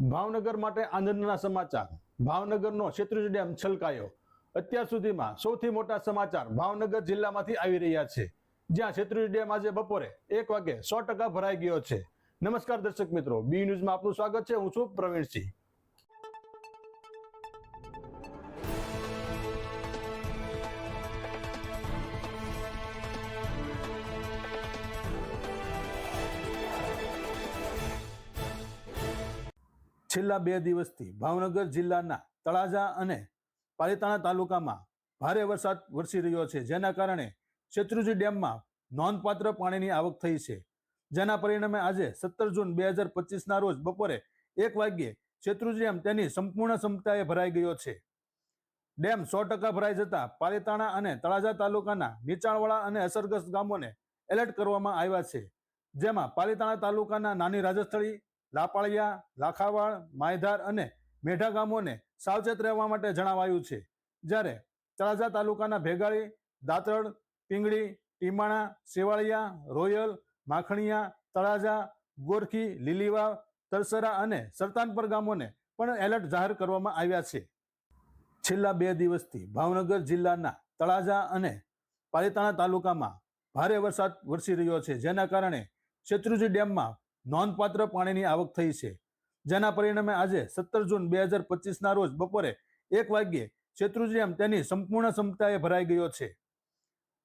ભાવનગર માટે આનંદના સમાચાર. ભાવનગરનો શેત્રુજ ડેમ છલકાયો. અત્યાર સુધીમાં સૌથી મોટા સમાચાર ભાવનગર જિલ્લામાંથી આવી રહ્યા છે. જ્યાં શેત્રુજ ડેમ આજે બપોરે એક વાગે સો ટકા ભરાઈ ગયો છે. નમસ્કાર દર્શક મિત્રો, બી ન્યૂઝમાં આપનું સ્વાગત છે. હું છું પ્રવીણસિંહ. છેલ્લા બે દિવસથી ભાવનગર જિલ્લાના તળાજા અને પાલિતાણા તાલુકામાં ભારે વરસાદ વરસી રહ્યો છે, જેના કારણે શેત્રુજી ડેમમાં નોંધપાત્ર પાણીની આવક થઈ છે. જેના પરિણામે આજે સત્તર જૂન બે હજાર પચીસના રોજ બપોરે એક વાગ્યે શેત્રુજી ડેમ તેની સંપૂર્ણ ક્ષમતાએ ભરાઈ ગયો છે. ડેમ સો ટકા ભરાઈ જતા પાલિતાણા અને તળાજા તાલુકાના નીચાણવાળા અને અસરગ્રસ્ત ગામોને એલર્ટ કરવામાં આવ્યા છે. જેમાં પાલિતાણા તાલુકાના નાની રાજસ્થળી લાપાળિયા, લાખાવાડ, માયધાર અને મેઢા ગામોને સાવચેત રહેવા માટે જણાવાયું છે. જ્યારે તળાજા તાલુકાના ભેગાળી, દાતરડ, પિંગળી ટીમાણા સેવાળિયા, રોયલ, માખણીયા, તળાજા, ગોરખી લીલીવાવ તરસરા અને સરતાનપર ગામોને પણ એલર્ટ જાહેર કરવામાં આવ્યા છે. છેલ્લા બે દિવસથી ભાવનગર જિલ્લાના તળાજા અને પાલિતાણા તાલુકામાં ભારે વરસાદ વરસી રહ્યો છે, જેના કારણે શેત્રુજી ડેમમાં નોંધપાત્ર પાણીની આવક થઈ છે. જેના પરિણામે આજે સત્તર જૂન બે હજાર પચીસના રોજ બપોરે એક વાગ્યે શેત્રુંજી તેની સંપૂર્ણ ક્ષમતાએ ભરાઈ ગયો છે.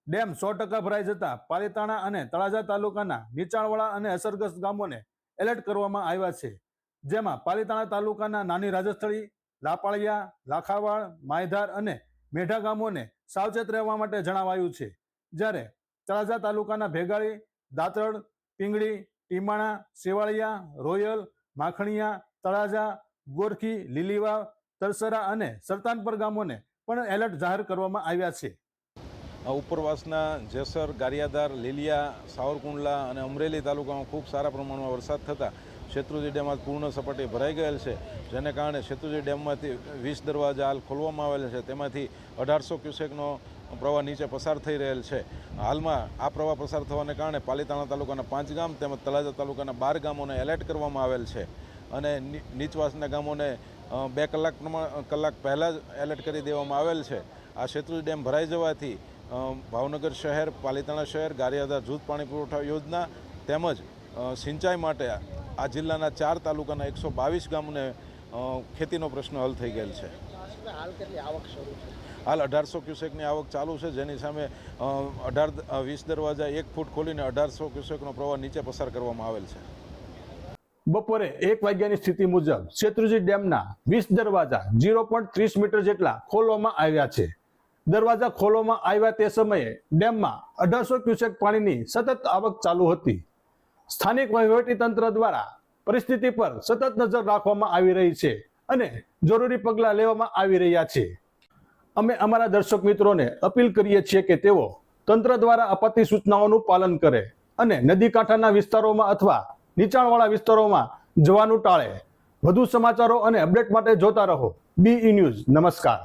ડેમ સો ટકા ભરાઈ જતા પાલિતાણા અને તળાજા તાલુકાના નીચાણવાળા અને અસરગ્રસ્ત ગામોને એલર્ટ કરવામાં આવ્યા છે. જેમાં પાલિતાણા તાલુકાના નાની રાજસ્થળી, લાપાળિયા, લાખાવાડ, માયધાર અને મેઢા ગામોને સાવચેત રહેવા માટે જણાવાયું છે. જ્યારે તળાજા તાલુકાના ભેગાળી, દાતરડ, પિંગળી ટીમાણા, સેવાળિયા, રોયલ, માખણીયા, તળાજા, ગોરખી, લીલીવાવ, તરસરા અને સરતાનપર ગામોને પણ એલર્ટ જાહેર કરવામાં આવ્યા છે. ઉપરવાસના જેસર ગારિયાદાર લીલિયા, સાવરકુંડલા અને અમરેલી તાલુકામાં ખૂબ સારા પ્રમાણમાં વરસાદ થતાં શેત્રુજી ડેમ આજ પૂર્ણ સપાટી ભરાઈ ગયેલ છે, જેને કારણે શેત્રુજી ડેમમાંથી વીસ દરવાજા હાલ ખોલવામાં આવેલા છે. તેમાંથી અઢારસો ક્યુસેકનો પ્રવાહ નીચે પસાર થઈ રહેલ છે. હાલમાં આ પ્રવાહ પસાર થવાને કારણે પાલિતાણા તાલુકાના પાંચ ગામ તેમજ તળાજા તાલુકાના બાર ગામોને એલર્ટ કરવામાં આવેલ છે અને નીચવાસના ગામોને બે કલાક કલાક પહેલાં જ એલર્ટ કરી દેવામાં આવેલ છે. આ શેત્રુજ ડેમ ભરાઈ જવાથી ભાવનગર શહેર, પાલિતાણા શહેર, ગારિયાધાર જૂથ પાણી પુરવઠા યોજના તેમજ સિંચાઈ માટે આ જિલ્લાના ચાર તાલુકાના એકસો બાવીસ ગામને ખેતીનો પ્રશ્ન હલ થઈ ગયેલ છે. હાલ કેટલી આવક શરૂ છે હાલ અઢારસો ક્યુસેકની આવક ચાલુ છે. જેની સામે અઢાર વીસ દરવાજા એક ફૂટ ખોલીને અઢારસો ક્યુસેકનો પ્રવાહ નીચે પસાર કરવામાં આવેલ છે. બપોરે એક વાગ્યાની સ્થિતિ મુજબ શેત્રુજી ડેમના વીસ દરવાજા ઝીરો પોઈન્ટ ત્રીસ મીટર જેટલા ખોલવામાં આવ્યા છે. દરવાજા ખોલવામાં આવ્યા તે સમયે ડેમમાં અઢારસો ક્યુસેક પાણીની સતત આવક ચાલુ હતી. સ્થાનિક વહીવટી તંત્ર દ્વારા પરિસ્થિતિ પર સતત નજર રાખવામાં આવી રહી છે અને જરૂરી પગલાં લેવામાં આવી રહ્યા છે. અમે અમારા દર્શક મિત્રોને અપીલ કરીએ છીએ કે તેઓ તંત્ર દ્વારા અપાતી સૂચનાઓનું પાલન કરે અને નદી કાંઠાના વિસ્તારોમાં અથવા નીચાણવાળા વિસ્તારોમાં જવાનું ટાળે. વધુ સમાચારો અને અપડેટ માટે જોતા રહો. B news. નમસ્કાર.